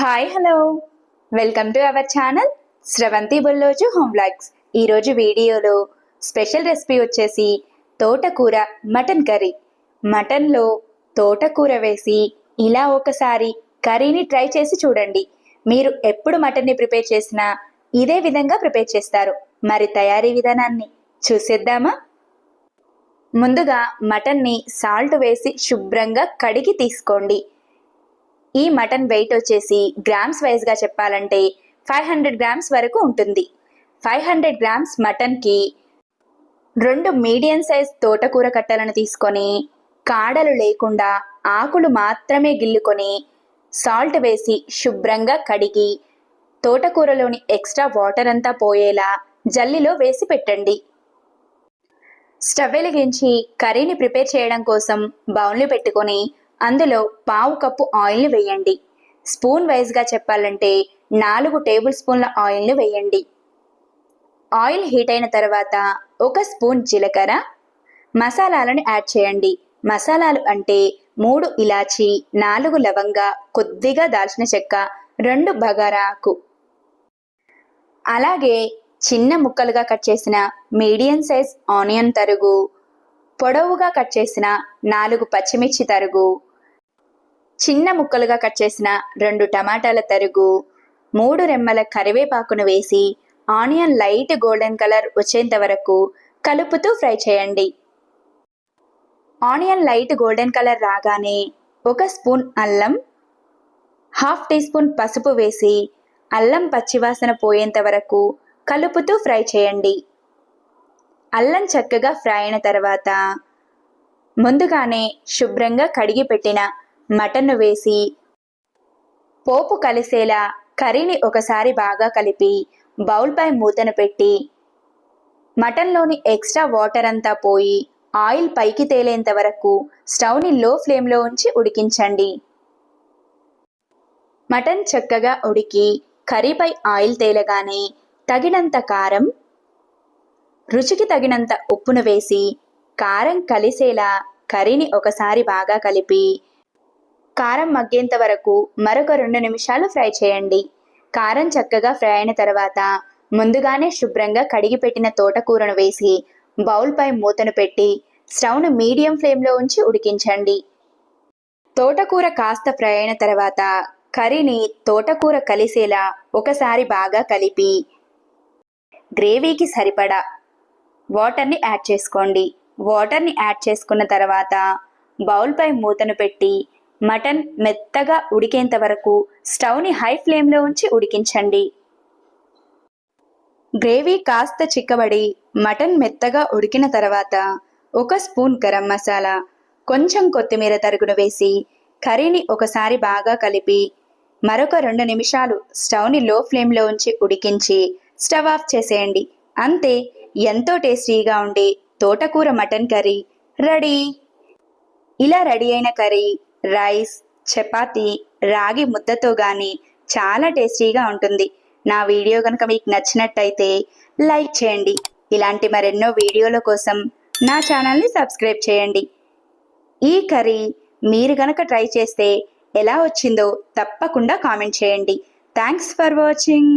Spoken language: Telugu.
Hi hello welcome to our channel Sravanthi Bulloju home vlogs ఈరోజు వీడియోలో స్పెషల్ రెసిపీ వచ్చేసి తోటకూర మటన్ కర్రీ. మటన్లో తోటకూర వేసి ఇలా ఒకసారి కర్రీని ట్రై చేసి చూడండి. మీరు ఎప్పుడు మటన్ని ప్రిపేర్ చేసినా ఇదే విధంగా ప్రిపేర్ చేస్తారు. మరి తయారీ విధానాన్ని చూసేద్దామా? ముందుగా మటన్ని సాల్ట్ వేసి శుభ్రంగా కడిగి తీసుకోండి. ఈ మటన్ వెయిట్ వచ్చేసి గ్రామ్స్ వైజ్గా చెప్పాలంటే ఫైవ్ హండ్రెడ్ గ్రామ్స్ వరకు ఉంటుంది. ఫైవ్ హండ్రెడ్ గ్రామ్స్ మటన్కి రెండు మీడియం సైజ్ తోటకూర కట్టలను తీసుకొని కాడలు లేకుండా ఆకులు మాత్రమే గిల్లుకొని సాల్ట్ వేసి శుభ్రంగా కడిగి తోటకూరలోని ఎక్స్ట్రా వాటర్ అంతా పోయేలా జల్లిలో వేసి పెట్టండి. స్టవ్ వెలిగించి కర్రీని ప్రిపేర్ చేయడం కోసం బౌన్లు పెట్టుకొని అందులో పావు కప్పు ఆయిల్ని వేయండి. స్పూన్ వైజ్గా చెప్పాలంటే నాలుగు టేబుల్ స్పూన్ల ఆయిల్ని వేయండి. ఆయిల్ హీట్ అయిన తర్వాత ఒక స్పూన్ జీలకర్ర. మసాలాలను యాడ్ చేయండి. మసాలాలు అంటే మూడు ఇలాచి నాలుగు లవంగ కొద్దిగా దాల్చిన చెక్క రెండు బగారాకు అలాగే చిన్న ముక్కలుగా కట్ చేసిన మీడియం సైజ్ ఆనియన్ తరుగు పొడవుగా కట్ చేసిన నాలుగు పచ్చిమిర్చి తరుగు చిన్న ముక్కలుగా కట్ చేసిన రెండు టమాటాల తరుగు మూడు రెమ్మల కరివేపాకును వేసి ఆనియన్ లైట్ గోల్డెన్ కలర్ వచ్చేంత వరకు కలుపుతూ ఫ్రై చేయండి. ఆనియన్ లైట్ గోల్డెన్ కలర్ రాగానే ఒక స్పూన్ అల్లం హాఫ్ టీ స్పూన్ పసుపు వేసి అల్లం పచ్చివాసన పోయేంత వరకు కలుపుతూ ఫ్రై చేయండి. అల్లం చక్కగా ఫ్రై అయిన తర్వాత ముందుగానే శుభ్రంగా కడిగి పెట్టిన మటన్ వేసి పోపు కలిసేలా కర్రీని ఒకసారి బాగా కలిపి బౌల్పై మూతను పెట్టి మటన్లోని ఎక్స్ట్రా వాటర్ అంతా పోయి ఆయిల్ పైకి తేలేంత వరకు స్టవ్ని లో ఫ్లేమ్లో ఉంచి ఉడికించండి. మటన్ చక్కగా ఉడికి కర్రీపై ఆయిల్ తేలగానే తగినంత కారం రుచికి తగినంత ఉప్పును వేసి కారం కలిసేలా కర్రీని ఒకసారి బాగా కలిపి కారం మగ్గేంత వరకు మరొక రెండు నిమిషాలు ఫ్రై చేయండి. కారం చక్కగా ఫ్రై అయిన తర్వాత ముందుగానే శుభ్రంగా కడిగి పెట్టిన తోటకూరను వేసి బౌల్పై మూతను పెట్టి స్టవ్ను మీడియం ఫ్లేమ్లో ఉంచి ఉడికించండి. తోటకూర కాస్త ఫ్రై అయిన తర్వాత కర్రీని తోటకూర కలిసేలా ఒకసారి బాగా కలిపి గ్రేవీకి సరిపడా వాటర్ని యాడ్ చేసుకోండి. వాటర్ని యాడ్ చేసుకున్న తర్వాత బౌల్పై మూతను పెట్టి మటన్ మెత్తగా ఉడికేంత వరకు స్టవ్ని హై ఫ్లేమ్లో ఉంచి ఉడికించండి. గ్రేవీ కాస్త చిక్కబడి మటన్ మెత్తగా ఉడికిన తర్వాత ఒక స్పూన్ గరం మసాలా కొంచెం కొత్తిమీర తరుగును వేసి కర్రీని ఒకసారి బాగా కలిపి మరొక రెండు నిమిషాలు స్టవ్ని లో ఫ్లేమ్లో ఉంచి ఉడికించి స్టవ్ ఆఫ్ చేసేయండి. అంతే ఎంతో టేస్టీగా ఉండే తోటకూర మటన్ కర్రీ రెడీ. ఇలా రెడీ అయిన కర్రీ రైస్ చపాతి రాగి ముద్దతో కానీ చాలా టేస్టీగా ఉంటుంది. నా వీడియో కనుక మీకు నచ్చినట్టయితే లైక్ చేయండి. ఇలాంటి మరెన్నో వీడియోల కోసం నా ఛానల్ని సబ్స్క్రైబ్ చేయండి. ఈ కర్రీ మీరు కనుక ట్రై చేస్తే ఎలా వచ్చిందో తప్పకుండా కామెంట్ చేయండి. Thanks for watching.